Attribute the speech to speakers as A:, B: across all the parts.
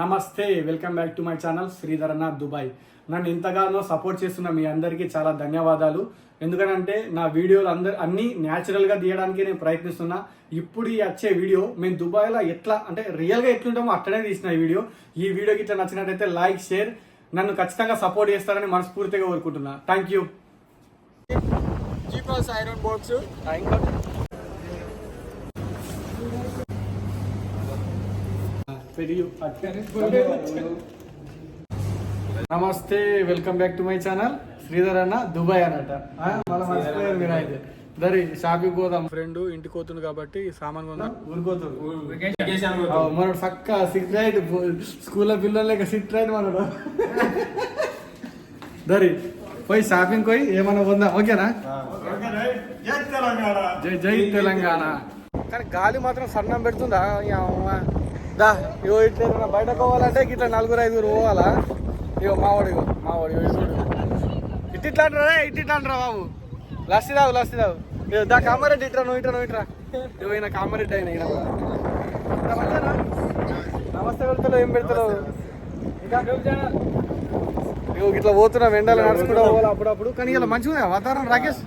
A: నమస్తే welcome back to my channel Sridharanath Dubai. నన్ను ఇంతగానో సపోర్ట్ చేస్తున్న మీ అందరికీ చాలా ధన్యవాదాలు. ఎందుకనంటే నా వీడియోలు అందరు అన్ని న్యాచురల్గా తీయడానికి నేను ప్రయత్నిస్తున్నా. ఇప్పుడు ఈ వచ్చే వీడియో మేము దుబాయ్లో ఎట్లా అంటే రియల్గా ఎట్లుంటామో అట్లనే తీసిన ఈ వీడియో. ఈ వీడియోకి ఇట్లా నచ్చినట్టయితే లైక్ షేర్ నన్ను ఖచ్చితంగా సపోర్ట్ చేస్తారని మనస్ఫూర్తిగా కోరుకుంటున్నా. Thank you
B: Geepas iron box
A: నమస్తే welcome back to my channel. Sridhar అన్న దుబాయ్ మర్చిపోయారు మీరు అయితే దరి షాపింగ్ పోదాం. ఫ్రెండ్ ఇంటికి పోతుంది కాబట్టి సామాన్ కొందాం ఊరికోతుంది మనడు సక్క సిట్ రైట్ స్కూల్లో పిల్లలు లేక సిట్ రైట్ మనడు. దరి పోయి షాపింగ్ పోయి ఏమన్నా కొందాం. ఓకేనా? జై జై తెలంగాణ. కానీ గాలి మాత్రం సన్నం పెడుతుందా. దా ఇగో ఇట్లా ఏదైనా బయటకు పోవాలంటే ఇట్లా నలుగురు ఐదుగురు పోవాలా? ఇగో మావాడు ఇగో మావాడు ఇగో చూడు. ఇటు ఇట్లా అంటారా ఇటు ఇట్లా అంటారా బాబు? లస్సి తావు లస్సి తావు ఇగో దా కామారెడ్డి ఇట్రా నువ్వు ఇట్రా నువ్వు ఇట్రా ఇగో ఈయన కామారెడ్డి అయినా ఈయన? నమస్తే పెడతావు ఏం పెడతావు ఇంకా ఇగో ఇట్లా పోతున్నా వెండాలి నడుచుకుంటా పోవాలి అప్పుడప్పుడు. కానీ ఇలా మంచిగా వాతావరణం రాకేష్?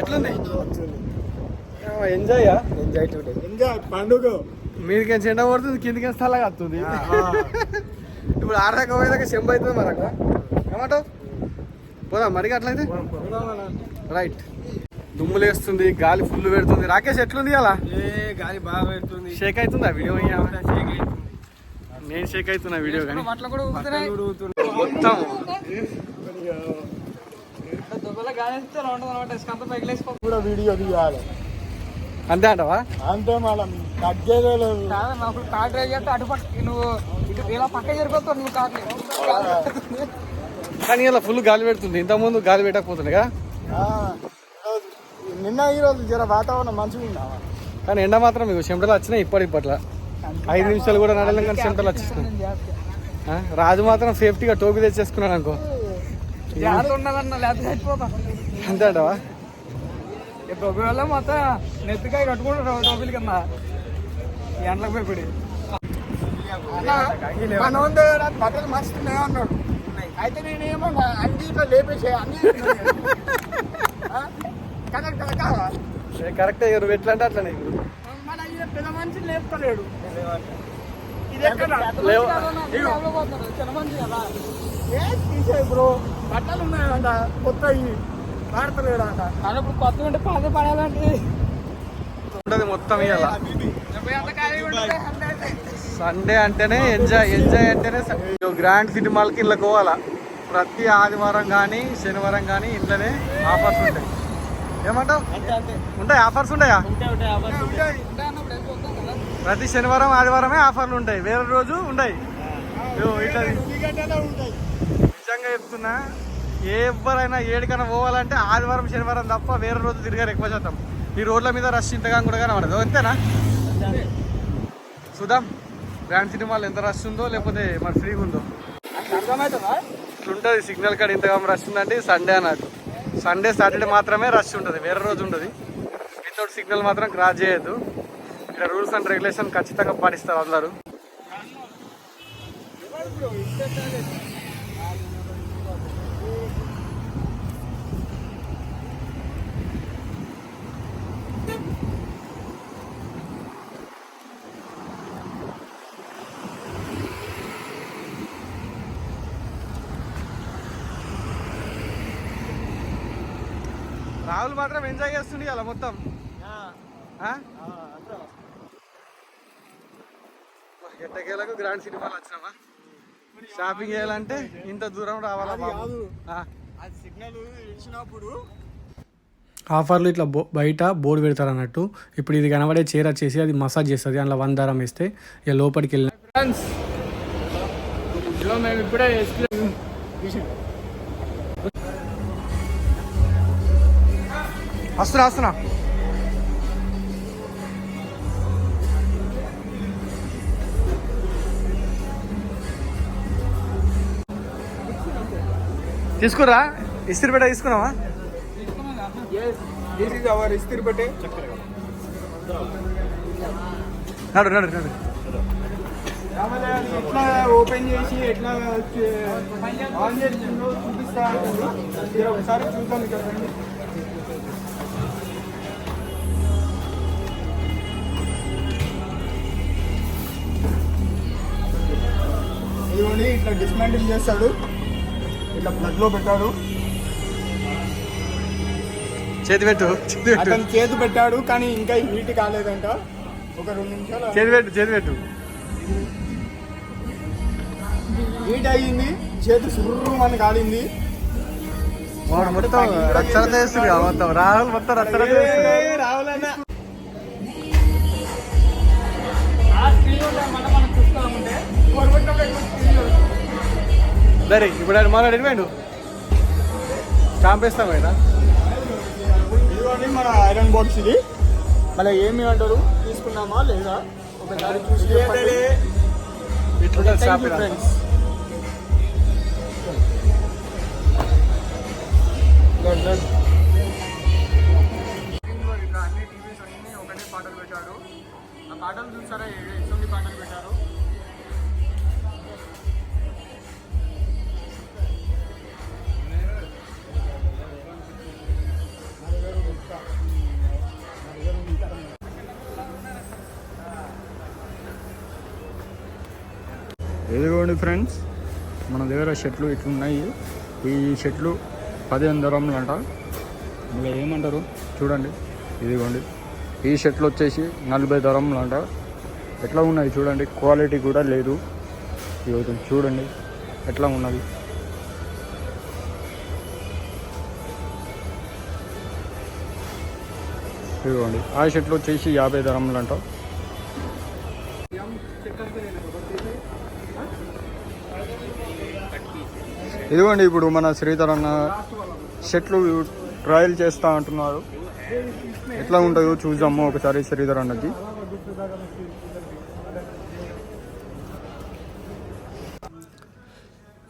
A: ఎట్లుంది? ఎంజాయ్
B: ఎంజాయ్ ఎంజాయ్ పండుగ.
A: మీదికి ఎండ పడుతుంది కిందికి స్థలంగా వస్తుంది ఇప్పుడు ఆడదాకా పోయేదాకా చెంబు అవుతుంది మరి అక్కడ. ఏమంటావు? పోదాం మరి అట్లయితే? రైట్. దుమ్ములేస్తుంది గాలి ఫుల్ పెడుతుంది. రాకేష్ ఎట్లుంది అలా
B: ఏ గాలి బాగా పెడుతుంది.
A: షేక్ అవుతుందా వీడియో నేను షేక్ అవుతున్నా వీడియో కానీ.
B: అట్లా కూడా ఊగుతున్నాయి.
A: మొత్తం
B: వీడియో తీయాలి.
A: అంతే అంటవా?
B: అంతే మళ్ళీ తగ్గేదే లేదు కాదు నాకు కార్ డ్రైవ్ చేస్తే అటు పక్క నువ్వు ఇటు ఇలా పక్క నువ్వు
A: కానీ ఇలా ఫుల్ గాలి పెడుతుంది. ఇంతకుముందు గాలి పెట్టకపోతుంది కదా
B: నిన్న ఈ రోజు జర వాతావరణం మంచిగా ఉందా?
A: కానీ ఎండ మాత్రం మీకు చెమటలు వచ్చినాయి ఇప్పటి ఇప్పట్ల. ఐదు నిమిషాలు కూడా నడలేం కానీ చెమటలు వచ్చేసినాయి. ఆ, రాజు మాత్రం సేఫ్టీగా టోపీ తెచ్చేసుకున్నాడు అనుకో. అంతే అంటవా?
B: ఈ టోపీ వల్ల మొత్తం నెత్తికాయ కట్టుకుంటారు టోపీల కింద ఎండలకు భయపడి. మన ఉంది బట్టలు మస్తు అన్నాడు. అయితే నేను ఏమన్నా అన్ని ఇట్లా లేపేసే అన్ని కరెక్ట్ కాదా
A: కరెక్టే నువ్వు ఎట్లా అంటే అట్లనే
B: మన ఈయన పెద్ద మనిషి లేపుతలేడు. ఇది ఎక్కడ. చిన్న మనిషి కదా ఏ తీసే బ్రో? బట్టలు ఉన్నాయంట కొత్తవి వాడతలేడు అంట ఇప్పుడు కొత్త ఉంటే పాత పడాలంటే.
A: ఉంటుంది మొత్తం ఇవాళ సండే అంటేనే ఎంజాయ్ ఎంజాయ్ అంటేనే గ్రాండ్ సిటీ మాల్కి ఇళ్ళకి పోవాలా? ప్రతి ఆదివారం కానీ శనివారం కానీ ఇంట్లోనే ఆఫర్స్ ఉంటాయి. ఏమంటావు? ఉంటాయి? ఆఫర్స్ ఉంటాయా? ప్రతి శనివారం ఆదివారమే ఆఫర్లు ఉంటాయి. వేరే రోజు ఉంటాయి. ఇట్లా నిజంగా చెప్తున్నా ఎవరైనా ఏడికైనా పోవాలంటే ఆదివారం శనివారం తప్ప వేరే రోజు తిరిగారు ఎక్కువ శాతం. ఈ రోడ్ల మీద రష్ ఇంతగా కూడా కనబడదు. అంతేనా? చూద్దాం. గ్రాండ్ సిటీ మాల్ ఎంత రష్ ఉందో లేకపోతే మరి ఫ్రీగా ఉందో. ఇట్లుంటుంది సిగ్నల్ కాడ ఇంతగా రష్ ఉందంటే సండే అన్నట్టు. సండే సాటర్డే మాత్రమే రష్ ఉంటుంది. వేరే రోజు ఉంటుంది. వితౌట్ సిగ్నల్ మాత్రం క్రాస్ చేయొద్దు. ఇక్కడ రూల్స్ అండ్ రెగ్యులేషన్ ఖచ్చితంగా పాటిస్తారు అందరూ. రాహుల్ మాత్రం ఎంజాయ్ చేస్తుంది అలా మొత్తం. ఆ? ఎట్టకేలకు గ్రాండ్ సిటీ మాల్ వచ్చినామా షాపింగ్ చేయాలంటే ఇంత దూరం రావాలా బాబు?
B: సిగ్నల్ ఇచ్చినప్పుడు
A: ఆఫర్లు ఇట్లా బో బయట బోర్డు పెడతారు అన్నట్టు ఇప్పుడు ఇది కనబడే చీర వచ్చేసి అది మసాజ్ చేస్తుంది అందులో వన్ దారం వేస్తే ఇక లోపలికి వెళ్ళిన వస్తున్నా వస్తున్నా. తీసుకురా ఇస్త్రీ తీసుకున్నావా?
B: దిస్ ఇస్ అవర్ ఇస్త్రీ
A: నడు. నడు నడు
B: ఎట్లా ఓపెన్ చేసి ఎట్లా ఆన్ చేసి చూపిస్తా ఉంటుంది మీరు ఒకసారి చూద్దాం ఇక్కడ ఇదిగోండి ఇట్లా డిస్మాంటిల్ చేస్తాడు. ఇట్లా ప్లగ్లో పెట్టాడు.
A: చేతి పెట్టు చేతి పెట్టు.
B: అతను చేతి పెట్టాడు కానీ ఇంకా హీట్ కాలేదంట. ఒక రెండు నిమిషాలు
A: చేతి పెట్టు చేతి పెట్టు.
B: హీట్ అయ్యింది చేతి సుర్రు అని కాలింది
A: మొత్తం రచ్చన చేస్తుంది మొత్తం. రాహుల్ మొత్తం రచ్చన చేస్తుంది
B: రావాలన్నా
A: సరే ఇప్పుడు ఆయన మన అడిగిపోయాడు స్టాంప్ వేస్తాం ఆయన
B: మన ఐరన్ బాక్స్ ఇది. మళ్ళీ ఏమి అంటారు? తీసుకున్నామా లేదా? ఒకసారి చూసి.
A: ఇట్లుంటుంది స్టాంప్
B: friends. ఇదిగోండి ఫ్రెండ్స్ మన దగ్గర షర్ట్లు ఇట్లున్నాయి. ఈ షర్ట్లు పదిహేను ధరములు అంట. ఇంకా ఏమంటారు? చూడండి. ఇదిగోండి. ఈ షర్ట్లు వచ్చేసి నలభై ధరములు అంట. ఎట్లా ఉన్నాయి చూడండి. క్వాలిటీ కూడా లేదు. ఇదిగో చూడండి. ఎట్లా ఉన్నది? ఇదిగోండి. ఆ షర్ట్లు వచ్చేసి యాభై ధరములు అంటారు ఇదిగోండి ఇప్పుడు మన శ్రీధర్ అన్న షర్ట్లు ట్రయల్ చేస్తా అంటున్నారు. ఎట్లా ఉంటుందో చూద్దాము ఒకసారి శ్రీధర్ అన్నది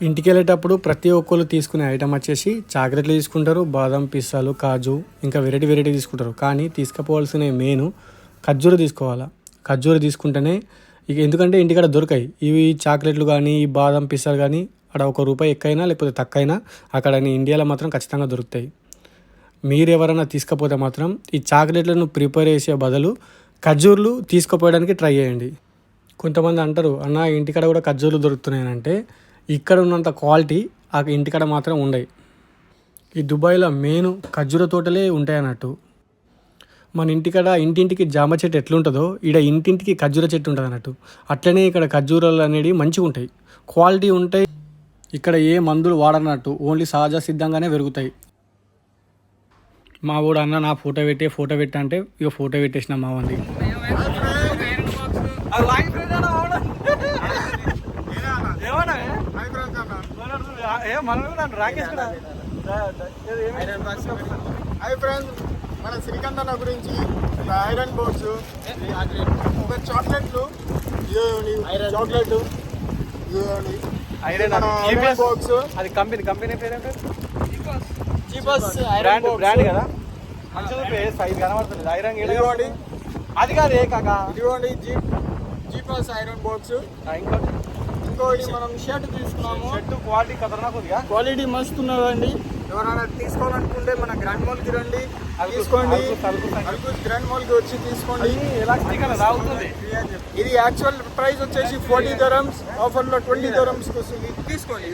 C: ఇంటికి వెళ్ళేటప్పుడు ప్రతి ఒక్కరు తీసుకునే ఐటమ్ వచ్చేసి చాక్లెట్లు తీసుకుంటారు బాదం పిస్తాలు కాజు ఇంకా వెరైటీ వెరైటీ తీసుకుంటారు. కానీ తీసుకుపోవాల్సిన మెయిన్ ఖర్జూర తీసుకోవాలా? ఖర్జూర తీసుకుంటేనే ఇక ఎందుకంటే ఇంటికాడ దొరకాయి. ఇవి చాక్లెట్లు కానీ ఈ బాదం పిస్తాలు కానీ అక్కడ ఒక రూపాయి ఎక్కువైనా లేకపోతే తక్కువైనా అక్కడ ఇండియాలో మాత్రం ఖచ్చితంగా దొరుకుతాయి. మీరు ఎవరైనా తీసుకపోతే మాత్రం ఈ చాక్లెట్లను ప్రిపేర్ చేసే బదులు ఖర్జూర్లు తీసుకుపోయడానికి ట్రై చేయండి. కొంతమంది అంటారు అన్న ఇంటికాడ కూడా ఖర్జూర్లు దొరుకుతున్నాయనంటే ఇక్కడ ఉన్నంత క్వాలిటీ ఆ ఇంటికాడ మాత్రం ఉండవు ఈ దుబాయ్లో మెయిన్ ఖర్జూర తోటలే ఉంటాయి అన్నట్టు మన ఇంటికాడ ఇంటింటికి జామ చెట్టు ఎట్లుంటుందో ఈడ ఇంటింటికి ఖర్జూర చెట్టు ఉంటుంది అన్నట్టు అట్లనే ఇక్కడ ఖర్జూరాలు అనేవి మంచిగా ఉంటాయి క్వాలిటీ ఉంటాయి. ఇక్కడ ఏ మందులు వాడనట్టు ఓన్లీ సహజ సిద్ధంగానే పెరుగుతాయి. మా వాడు అన్న నా ఫోటో పెట్టి ఫోటో పెట్టా అంటే ఇక ఫోటో పెట్టేసిన మా వంది
B: హాయ్ ఫ్రెండ్స్ మన శ్రీకాంత్ గురించి ఐరన్ బోర్డ్స్ ఒక చాక్లెట్లు చాక్లెట్ ఇదిగోండి
A: ఐరన్
B: బాక్స్
A: అది. కంపెనీ కంపెనీ పేరు ఏంటి?
B: చీపస్
A: బ్రాండ్ బ్రాండ్ కదా? మంచిది సైజ్ కనబడుతుంది? ఐరన్ గీడ
B: ఇదిగోండి
A: అది కాదు ఏ కాక?
B: ఇదిగోండి జీప్ జీపస్ ఐరన్ బాక్స్
A: ఇంకోటి.
B: ఇంకోటి మనం షర్ట్ తీసుకున్నాము.
A: షర్ట్ క్వాలిటీ ఉందిగా
B: క్వాలిటీ మస్తు ఉన్నదండి. ఎవరైనా తీసుకోవాలనుకుంటే మన గ్రాండ్ మాల్కి రండి. తీసుకోండి. గ్రాండ్ మాల్కి వచ్చి తీసుకోండి. ఇది యాక్చువల్ ప్రైస్ వచ్చేసి ఫార్టీ దరమ్స్ ఆఫర్లో ట్వంటీ దరమ్స్ వస్తుంది తీసుకోండి.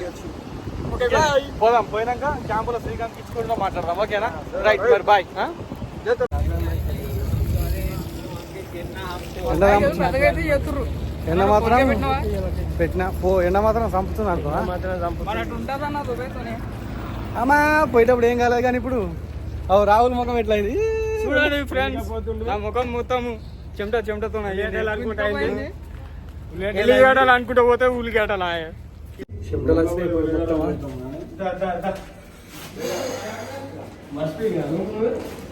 B: ఓకే బాయ్
A: పోదాం. పోయినాక క్యాంపులో శ్రీకాంత్ ఇచ్చుకుంటూ మాట్లాడదాం. ఓకేనా? రైట్ మరి బాయ్ ఎండ మాత్రం పెట్టిన. పో ఎండ మాత్రం చంపుతుంది అనుకో. అమ్మా పోయేటప్పుడు ఏం కాలేదు కానీ ఇప్పుడు. అవు రాహుల్ ముఖం ఎట్లయింది?
B: చూడండి ఫ్రెండ్స్ నా ముఖం మొత్తం చెమట చెమటతో ఎల్లిగడ్డలు అనుకుంటూ పోతే ఉల్లిగడ్డలు ఆయే.
A: చెమటలు వచ్చినాయి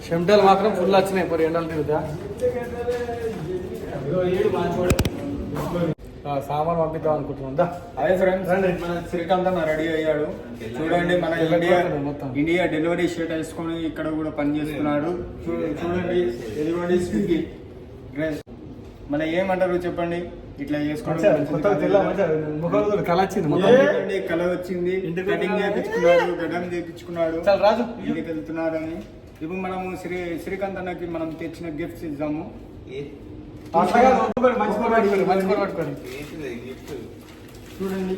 A: చెమటలు మాత్రం ఫుల్ వచ్చినాయి. ఇప్పుడు ఎండలు తిరుగుతా. సామాన్ పంపిద్దాం అనుకుంటున్నాం.
B: అదే ఫ్రెండ్స్ మన శ్రీకాంత్ అన్న రెడీ అయ్యాడు. చూడండి మన ఇండియా
A: మొత్తం.
B: ఇండియా డెలివరీ షర్ట్ వేసుకొని ఇక్కడ కూడా పని చేస్తున్నాడు. చూడండి ఇదిగోండి స్విగ్గీ డ్రెస్. మన ఏమంటారు చెప్పండి? ఇట్లా చేసుకోవడం
A: మంచిగా
B: మంచిది
A: కొత్తగా
B: కాదు
A: తెల్ల
B: కదా.
A: మంచిగా ముఖంలో కూడా కళ వచ్చింది
B: కళ వచ్చింది. కటింగ్. చేయించుకున్నాడు గడ్డం చేయించుకున్నాడు.
A: చాలా రాజు.
B: ఇంటికి వెళ్తున్నాడని. ఇప్పుడు మనము శ్రీ శ్రీకాంత్ అన్నకి మనం తెచ్చిన గిఫ్ట్స్ ఇద్దాము. చూడండి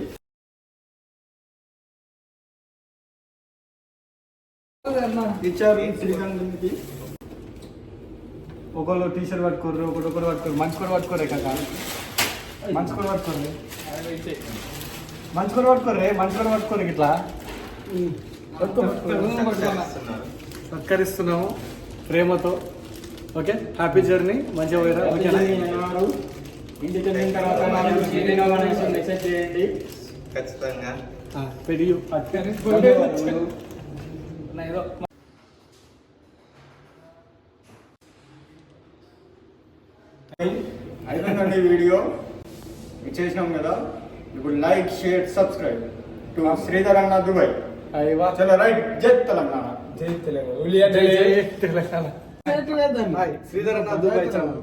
B: ఇచ్చారు శ్రీకాంత్కి
A: ఒకళ్ళు టీ షర్ట్ పట్టుకోరు ఒకటి ఒకరు పట్టుకోరు. మంచి కూర పట్టుకోరే కాక. మంచి కూర పట్టుకోరు మంచి కూర పట్టుకోరే మంచి కూర పట్టుకోరు ఇట్లా సత్కరిస్తున్నాము ప్రేమతో. ఓకే? హ్యాపీ జర్నీ మంచిగా పోయిరా? ఓకేనా?
B: ఉన్నారు. ఇంటికి వెళ్ళిన తర్వాత నాకు శ్రీనివాస్ అనేసి మెసేజ్ చేయండి.
D: ఖచ్చితంగా.
A: ఆ, పెరిగి ఏదో
B: అయిపోయిందండి వీడియో. చేసినాం కదా. ఇప్పుడు like share subscribe. To Sridhar అన్న దుబాయ్. చలో రైట్. జై తెలంగాణ.
A: జై తెలంగాణ. శ్రీధర్ అన్న దుబాయ్ ఛానల్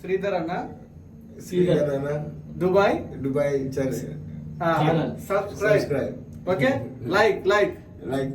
A: శ్రీధర్ అన్న.
D: శ్రీధర్ అన్న.
A: Dubai?
D: Dubai channel.
A: Subscribe
D: subscribe
A: okay? Like like
D: like